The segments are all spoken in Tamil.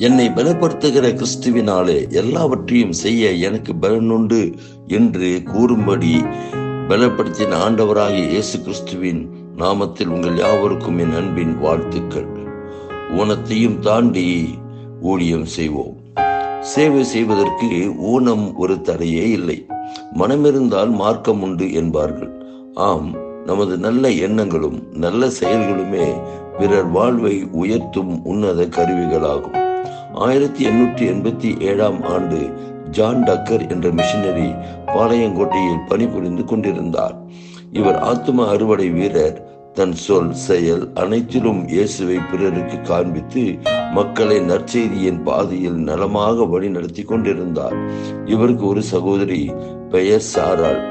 என்னை பலப்படுத்துகிற கிறிஸ்துவினாலே எல்லாவற்றையும் செய்ய எனக்கு பலனுண்டு என்று கூறும்படி பலப்படுத்தின ஆண்டவராகிய இயேசு கிறிஸ்துவின் நாமத்தில் உங்கள் யாவருக்கும் என் அன்பின் வாழ்த்துக்கள். ஊனத்தையும் தாண்டி ஊழியம் செய்வோம். சேவை செய்வதற்கு ஊனம் ஒரு தடையே இல்லை. மனமிருந்தால் மார்க்கம் உண்டு என்பார்கள். ஆம் நமது நல்ல எண்ணங்களும் நல்ல செயல்களுமே பிறர் வாழ்வை உயர்த்தும் உன்னத கருவிகளாகும். ஆயிரத்தி எண்ணூற்றி எண்பத்தி ஏழாம் ஆண்டு ஜான் டக்கர் என்ற மிஷினரி பாளையங்கோட்டையில் பணிபுரிந்து கொண்டிருந்தார். இவர் ஆத்தும அறுவடை வீரர். தன் சொல் செயல் அனைத்திலும் இயேசுவை பிறருக்கு காண்பித்து மக்களை நற்செய்தியின் பாதையில் நலமாக வழி நடத்தி கொண்டிருந்தார். இவருக்கு ஒரு சகோதரி பெயர் சாராள்.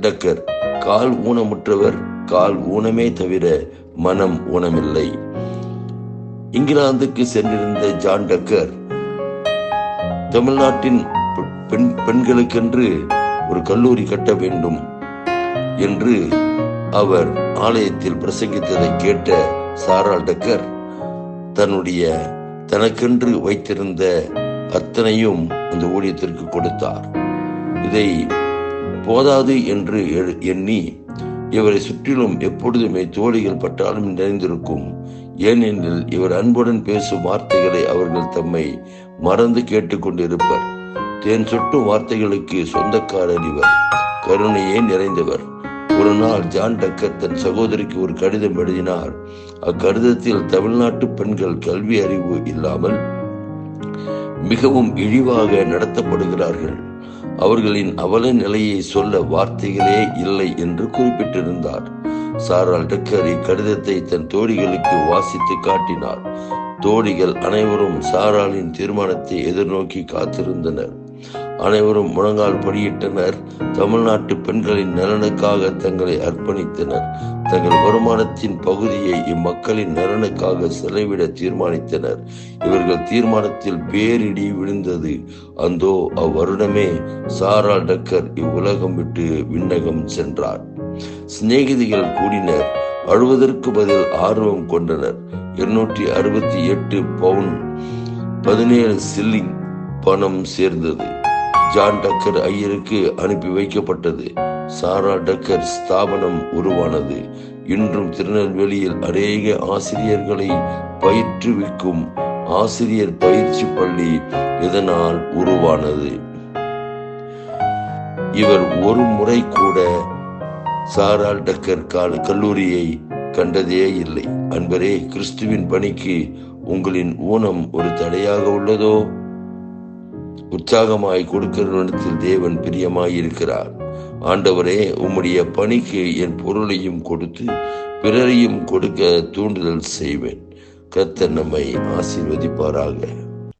டக்கர் கால் ஊனமுற்றவர். கால் ஊனமே தவிர மனம் ஊனமில்லை. இங்கிலாந்துக்கு சென்றிருந்த ஜான் டக்கர் தமிழ்நாட்டின் பெண் பெண்களுக்கென்று ஒரு கல்லூரி கட்ட வேண்டும் என்று அவர் ஆலயத்தில் பிரசங்கித்ததை கேட்ட சாரால் டக்கர் தன்னுடைய தனக்கென்று வைத்திருந்த அத்தனையும் அந்த ஊழியத்திற்கு கொடுத்தார். இதை போதாது என்று எண்ணி இவரை சுற்றிலும் எப்பொழுதுமே தோழிகள் பட்டாலும் நிறைந்திருக்கும். ஏனெனில் இவர் அன்புடன் பேசும் வார்த்தைகளை அவர்கள் தம்மை மறந்து கேட்டுக்கொண்டிருப்பர் தேன் சொட்டும் வார்த்தைகளுக்கு சொந்தக்காரர் இவர். கருணையே நிறைந்தவர். ஒரு நாள் ஜான் டக்கர் தன் சகோதரிக்கு ஒரு கடிதம் எழுதினார். அக்கடிதத்தில் தமிழ்நாட்டு பெண்கள் கல்வி அறிவு இல்லாமல் மிகவும் இழிவாக நடத்தப்படுகிறார்கள். அவர்களின் அவல நிலையை சொல்ல வார்த்தைகளே இல்லை என்று குறிப்பிட்டிருந்தார். சாரால் டக்கர் இக்கடிதத்தை தன் தோழிகளுக்கு வாசித்து காட்டினார். தோழிகள் அனைவரும் சாராலின் தீர்மானத்தை எதிர்நோக்கி காத்திருந்தனர். அனைவரும் முழங்கால் படியிட்டனர். தமிழ்நாட்டு பெண்களின் நலனுக்காக தங்களை அர்ப்பணித்தனர். தங்கள் வருமானத்தின் பகுதியை இம்மக்களின் நலனுக்காக செலவிட தீர்மானித்தனர். இவர்கள் தீர்மானத்தில் பேரிடி விழுந்தது. அந்தோ அவ்வருடமே சாரா டக்கர் இவ்வுலகம் விட்டு விண்ணகம் சென்றார். சிநேகிதிகள் கூடினர். அழுவதற்கு பதில் ஆர்வம் கொண்டனர். இருநூற்றி அறுபத்தி எட்டு பவுன் பதினேழு சில்லிங் பணம் சேர்ந்தது. ஜான் டக்கர் ஐயருக்கு அனுப்பி வைக்கப்பட்டது. சாரா டக்கர் ஸ்தாபனம் உருவானது. இன்றும் திருநெல்வேலியில் அநேக ஆசிரியர்களை பயிற்றுவிக்கும் ஆசிரியர் பயிற்சி பள்ளி இதனால் உருவானது. இவர் ஒரு முறை கூட சாரால் டக்கர் கல்லூரியை கண்டதே இல்லை. அன்பரே கிறிஸ்துவின் பணிக்கு உங்களின் ஊனம் ஒரு தடையாக உள்ளதோ? உற்சாகமாய் கொடுக்கிறவனிடத்தில் தேவன் பிரியமாய் இருக்கிறார் ஆண்டவரே உம்முடைய பணிக்கு என் பொருளையும் கொடுத்து பிறரையும் கொடுக்க தூண்டுதல் செய்வேன். கர்த்தர் நம்மை ஆசீர்வதிப்பாராக.